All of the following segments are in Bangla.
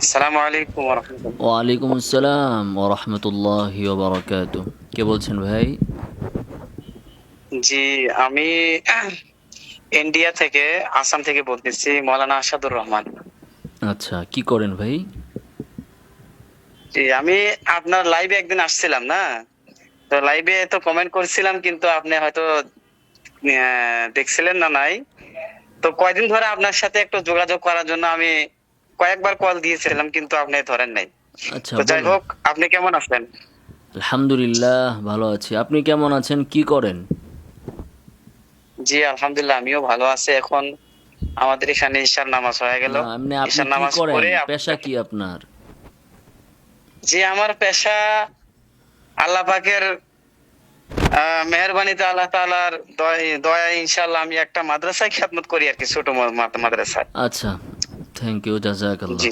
আসসালামু আলাইকুম ওয়ালাইকুম আসসালাম ও রহমতুল্লাহি ওবরাকাত কে বলছেন ভাই? জি আমি ইন্ডিয়া থেকে আসাম থেকে বলতেছি মৌলানা আসাদুর রহমান। আচ্ছা কি করেন ভাই? জি আমি আপনার লাইভে একদিন আসছিলাম না? তো লাইভে তো কমেন্ট করছিলাম কিন্তু আপনি হয়তো দেখছিলেন না নাই। তো কয়দিন ধরে আপনার সাথে একটু যোগাযোগ করার জন্য আমি কয়েকবার কল দিয়েছিলাম কিন্তু আপনি ধরেন নাই। আচ্ছা যাই হোক আপনি কেমন আছেন? আলহামদুলিল্লাহ ভালো আছি। আপনি কেমন আছেন? কি করেন? জি আলহামদুলিল্লাহ আমিও ভালো আছি। এখন আমাদের এখানে ঈশার নামাজ হয়ে গেল। ঈশার নামাজ পড়ে পেশা কি আপনার? জি আমার পেশা আল্লাহ পাকের মেহরবানিতে আল্লাহ তাআলার দয়া ইনশাআল্লাহ আমি একটা মাদ্রাসায় খ্যাতমত করি আর কি ছোট মাদ্রাসায়। আচ্ছা থ্যাংক ইউ জাজাকাল্লাহ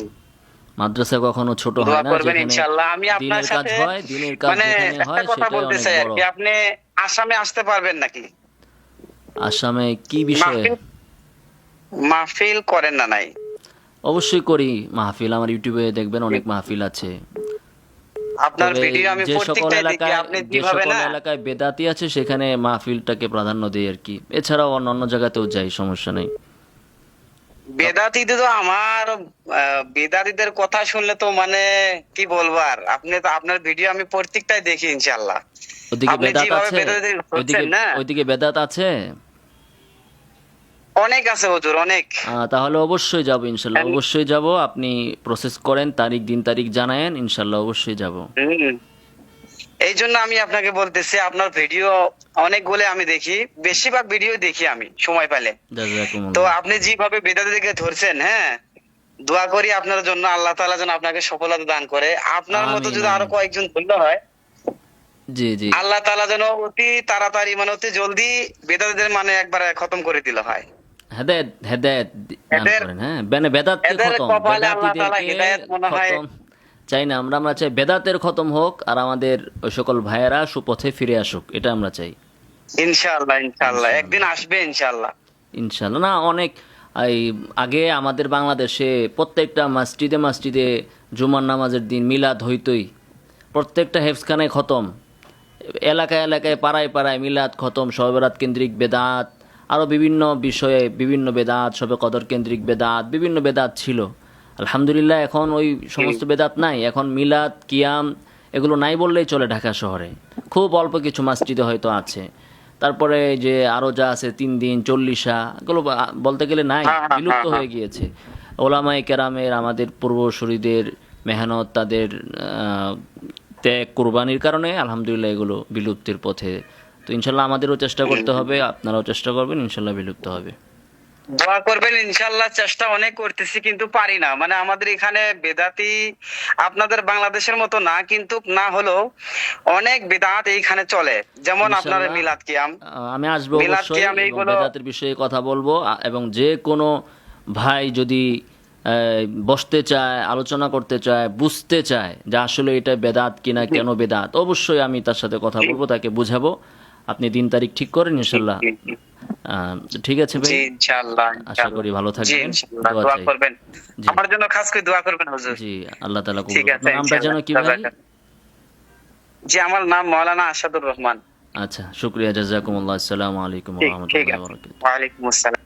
মাদ্রাসা কখনো ছোট হয় না করবেন ইনশাআল্লাহ। আমি আপনার সাথে হয় দিনের কাজ মানে একটা কথা বলতে চাই আর কি আপনি আসামে আসতে পারবেন নাকি? আসামে কি বিষয়ে? মাহফিল? করেন না নাই? অবশ্যই করি। মাহফিল আমার ইউটিউবে দেখবেন অনেক মাহফিল আছে। আপনার ভিডিও আমি সকল দেখি এলাকায় আপনি সকল না এলাকায় বেদাতি আছে সেখানে মাহফিলটাকে প্রাধান্য দেয় আর কি। এছাড়াও অন্য অন্য জায়গাতেও যাই সমস্যা নেই। বেদাতিতে তো আমার বেদাতিদের কথা শুনলে তো মানে কি বলব আর? আপনি তো আপনার ভিডিও আমি প্রত্যেকটাই দেখি ইনশাআল্লাহ। ওদিকে বেদাত আছে? ওইদিকে বেদাত আছে? অনেক আছে হুজুর অনেক। তাহলে অবশ্যই যাব ইনশাল্লাহ অবশ্যই যাব। আপনি প্রসেস করেন তারিখ দিন তারিখ জানায়েন ইনশাল্লাহ অবশ্যই যাব। এই জন্য আমি আপনাকে বলতেছি আপনার ভিডিও অনেকগুলো আমি দেখি। বেশিরভাগ ভিডিও দেখি আমি সময় পেলে। তো আপনি যেভাবে বেদাতিদেরকে ধরছেন হ্যাঁ দোয়া করি আপনার জন্য আল্লাহ তাআলা যেন আপনাকে সফলতা দান করে। আপনার মতো যদি আরও কয়েকজন ধরলে হয় জি জি। আল্লাহ তাআলা যেন অতি তাড়াতাড়ি মানে অতি জলদি বেদাতিদের মানে একবার খতম করে দিল হয়। হেদায়েত হেদায়েত হ্যাঁ। বেদাতকে এদের খতম? আল্লাহ তাআলা বেদাতীদেরকে মনে হয়- চাই না আমরা আমরা চাই বেদাতের খতম হোক আর আমাদের ওই সকল ভাইয়েরা সুপথে ফিরে আসুক এটা আমরা চাই। ইনশাআল্লাহ ইনশাআল্লাহ। একদিন আসবে ইনশাআল্লাহ। ইনশাল্লাহ না অনেক এই আগে আমাদের বাংলাদেশে প্রত্যেকটা মসজিদে মসজিদে জুমার নামাজের দিন মিলাদ হইতই। প্রত্যেকটা হেফসখানায় খতম। এলাকায় এলাকায় পাড়ায় পাড়ায় মিলাদ খতম সবেরাত কেন্দ্রিক বেদাত আরও বিভিন্ন বিষয়ে বিভিন্ন বেদাত সবে কদর কেন্দ্রিক বেদাত বিভিন্ন বেদাত ছিল। আলহামদুলিল্লাহ এখন ওই সমস্ত বেদাত নাই। এখন মিলাদ কিয়াম এগুলো নাই বললেই চলে ঢাকা শহরে। খুব অল্প কিছু মসজিদে হয়তো আছে। তারপরে যে আরও যা আছে তিন দিন চল্লিশা এগুলো বলতে গেলে নাই হ্যাঁ, হ্যাঁ, বিলুপ্ত হ্যাঁ, হয়ে গিয়েছে। ওলামাই কেরামের আমাদের পূর্বসূরিদের মেহনত তাদের আহ, ত্যাগ কোরবানির কারণে আলহামদুলিল্লাহ এগুলো বিলুপ্তির পথে। তো ইনশাল্লাহ আমাদেরও চেষ্টা করতে হবে আপনারাও চেষ্টা করবেন ইনশাল্লাহ বিলুপ্ত হবে। দোয়া করবেন ইনশাআল্লাহ চেষ্টা অনেক করতেছি কিন্তু পারি না। মানে আমাদের এখানে বেদাতি আপনাদের বাংলাদেশের মতো না কিন্তু না হলেও অনেক বেদাত এইখানে চলে। যেমন আপনার মিলাদ কিয়াম। আমি আসব মিলাদ কিয়াম এবং এইগুলো- বেদাতের বিষয়ে কথা বলব। এবং যে কোনো ভাই যদি বসতে চায় আলোচনা করতে চায় বুঝতে চায় যে আসলে এটা বেদাত কিনা কেন বেদাত অবশ্যই আমি তার সাথে কথা বলব তাকে বুঝাবো। আপনি দিন তারিখ ঠিক করেন ইনশাল্লাহ? ঠিক আছে ভাই। ইনশাআল্লাহ আশা করি ভালো থাকবেন। দোয়া করবেন। আমার জন্য খাস করে দোয়া করবেন হুজুর। জি আল্লাহ তাআলা কবুল করুন। নামটা যেন কি ভাই? জি আমার নাম মাওলানা আসাদুর রহমান। আচ্ছা শুকরিয়া জাজাকুমুল্লাহ। আসসালামু আলাইকুম ওয়া রাহমাতুল্লাহি ওয়া বারাকাতুহু। ওয়া আলাইকুম আসসালাম।